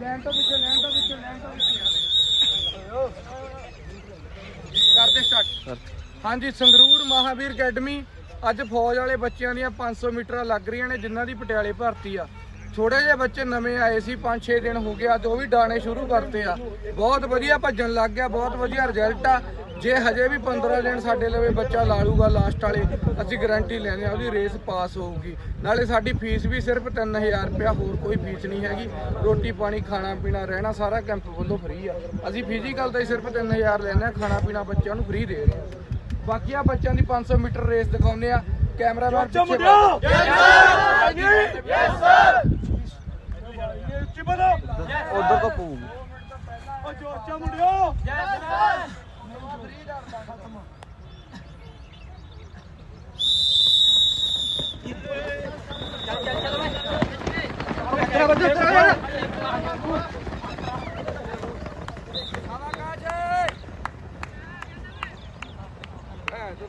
ਲੈਣ ਤੋਂ ਪਿੱਛੇ, ਲੈਣ ਤੋਂ ਪਿੱਛੇ, ਲੈਣ ਤੋਂ ਪਿੱਛੇ। ਕਰਦੇ ਸਟਾਰਟ ਹਾਂਜੀ, ਸੰਗਰੂਰ ਮਹਾਵੀਰ ਅਕੈਡਮੀ ਅੱਜ ਫੌਜ ਵਾਲੇ ਬੱਚਿਆਂ ਦੀਆਂ 500 ਮੀਟਰਾਂ ਲੱਗ ਰਹੀਆਂ ਨੇ, ਜਿਨ੍ਹਾਂ ਦੀ ਪਟਿਆਲੇ ਭਰਤੀ ਆ। ਥੋੜੇ ਜਿਹੇ ਬੱਚੇ ਨਵੇਂ ਆਏ ਸੀ 5-6 ਦਿਨ ਹੋ ਗਏ, ਅੱਜ ਉਹ ਵੀ ਡਾਣੇ ਸ਼ੁਰੂ ਕਰਤੇ ਆ। ਬਹੁਤ ਵਧੀਆ ਭੱਜਣ ਲੱਗ ਗਿਆ, ਬਹੁਤ ਵਧੀਆ ਰਿਜ਼ਲਟ ਆ। ਜੇ ਹਜੇ ਵੀ 15 ਦਿਨ ਸਾਡੇ ਲਵੇ ਬੱਚਾ ਲਾ ਲੂਗਾ ਲਾਸਟ ਵਾਲੇ ਅਸੀਂ ਗਾਰੰਟੀ ਲੈਂਦੇ ਆ ਉਹਦੀ ਰੇਸ ਪਾਸ ਹੋਊਗੀ। ਨਾਲੇ ਸਾਡੀ ਫੀਸ ਵੀ ਸਿਰਫ 3000 ਰੁਪਇਆ ਹੋਰ ਕੋਈ ਫੀਸ ਨਹੀਂ ਹੈਗੀ। ਰੋਟੀ ਪਾਣੀ ਖਾਣਾ ਪੀਣਾ ਰਹਿਣਾ ਸਾਰਾ ਕੈਂਪ ਵੱਲੋਂ ਫ੍ਰੀ ਆ। ਅਸੀਂ ਫਿਜ਼ੀਕਲ ਦਾ ਹੀ ਸਿਰਫ 3000 ਲੈਂਦੇ ਆ ਖਾਣਾ ਪੀਣਾ ਬੱਚਿਆਂ ਨੂੰ ਫ੍ਰੀ ਦੇ ਰਹੇ ਆ ਬਾਕੀ ਆ ਬੱਚਿਆਂ ਦੀ 500 ਮੀਟਰ ਰੇਸ ਦਿਖਾਉਂਦੇ ਆ ਕੈਮਰਾਮੈਨ ਪਿੱਛੇ ਉਧਰ ਕੋ ਪੂ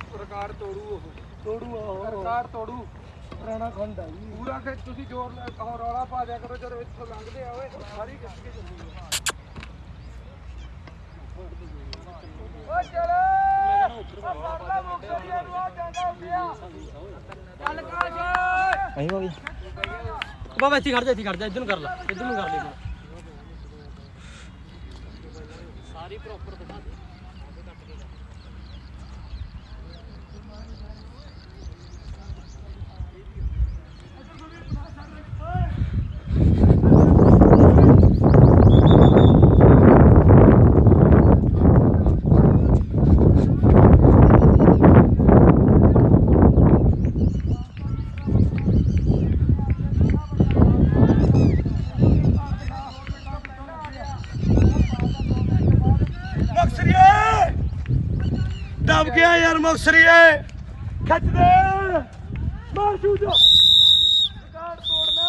ਸਰਕਾਰ ਤੋੜੂ ਉਹ ਤੋੜੂ ਸਰਕਾਰ ਤੋੜੂ ਪੁਰਾਣਾ ਖੰਡ ਆ ਜੀ ਪੂਰਾ ਕਿ ਤੁਸੀਂ ਜ਼ੋਰ ਲਾ ਉਹ ਰੌਲਾ ਪਾ ਦਿਆ ਕਰੋ ਜਦੋਂ ਇੱਥੋਂ ਲੰਘਦੇ ਆ ਓਏ ਸਾਰੀ ਖਿੱਚ ਕੇ ਚੱਲੀ ਓ ਚਲੋ ਆ ਪਰਲਾ ਮੁਕਤੀਆਂ ਨੂੰ ਆ ਜਾਂਦਾ ਹੁੰਦਿਆ ਚੱਲ ਕਾਸ਼ ਅਹੀਂ ਬਾਬਾ, ਇੱਥੇ ਖੜ ਜਾ, ਇੱਥੇ ਖੜ ਜਾ, ਇੱਧਰ ਨੂੰ ਕਰ ਲੈ, ਇੱਧਰ ਨੂੰ ਕਰ ਲੈ। ਮਕਸਰੀਏ ਦਬ ਗਿਆ ਯਾਰ ਮਕਸਰੀਏ ਖਿੱਚ ਦੇ। ਮਾਰ ਸ਼ੂਟ ਰਿਕਾਰਡ ਤੋੜਨਾ।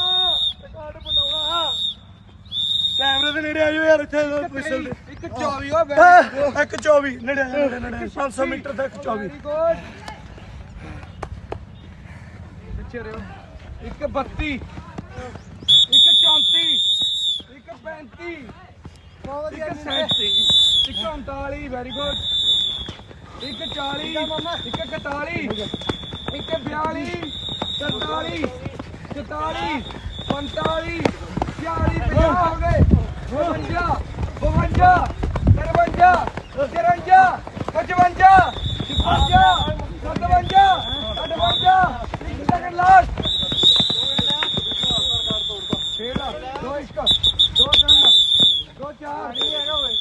ਰਿਕਾਰਡ ਬਣਾਉਣਾ। ਕੈਮਰੇ ਦੇ ਨੇੜੇ ਆਇਓ ਯਾਰ ਇੱਥੇ ਪਿਸਲ ਦੇ ਇੱਕ 24 ਓ ਵੈਰੀ ਆਹ, ਇੱਕ 24 ਨੇੜੇ ਆਇਓ, ਨੇੜੇ ਨੇੜੇ 500 ਮੀਟਰ ਤੱਕ 24 ਗੁੱਡ ਪਿੱਛੇ ਰਹੋ। ਇੱਕ 32 ਇੱਕ 34 ਇੱਕ 35 ਬਹੁਤ ਵਧੀਆ ਇੱਕ 37 ਇੱਕ 39 ਵੈਰੀ ਗੁੱਡ ਇੱਕ 40 ਇੱਕ 41 ਇੱਕ 42 43 44 45 46 50 ਹੋ ਗਏ 52 52 53 54 55 56 57 58 ਇੱਕ ਸੈਕਿੰਡ ਲਾਸਟ ਖੇਡ ਦੋ ਇਸ਼ਕ ਦੋ ਤਿੰਨ ਦੋ ਚਾਰ ਨਹੀਂ ਹੈਗਾ ਓਏ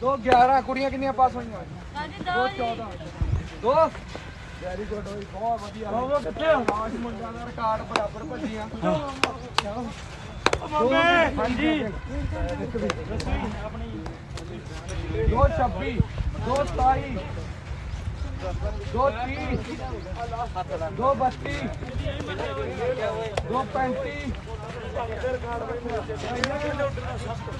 ਦੋ 11 ਕੁੜੀਆਂ ਕਿੰਨੀਆਂ ਪਾਸ ਹੋਈਆਂ? ਦੋ 14 ਦੋ? ਵੈਰੀ ਗੁੱਡ ਹੋਈ ਬਹੁਤ ਵਧੀਆ। ਬਾਬਾ ਕਿੱਥੇ ਆਜ ਮੁੰਡਿਆਂ ਦਾ ਰਿਕਾਰਡ ਬਰਾਬਰ ਭੱਜੀਆਂ। ਬਾਬੇ! ਹਾਂਜੀ। ਦੋ 26 ਦੋ 27 ਦੋ 30 ਦੋ 32 ਦੋ 35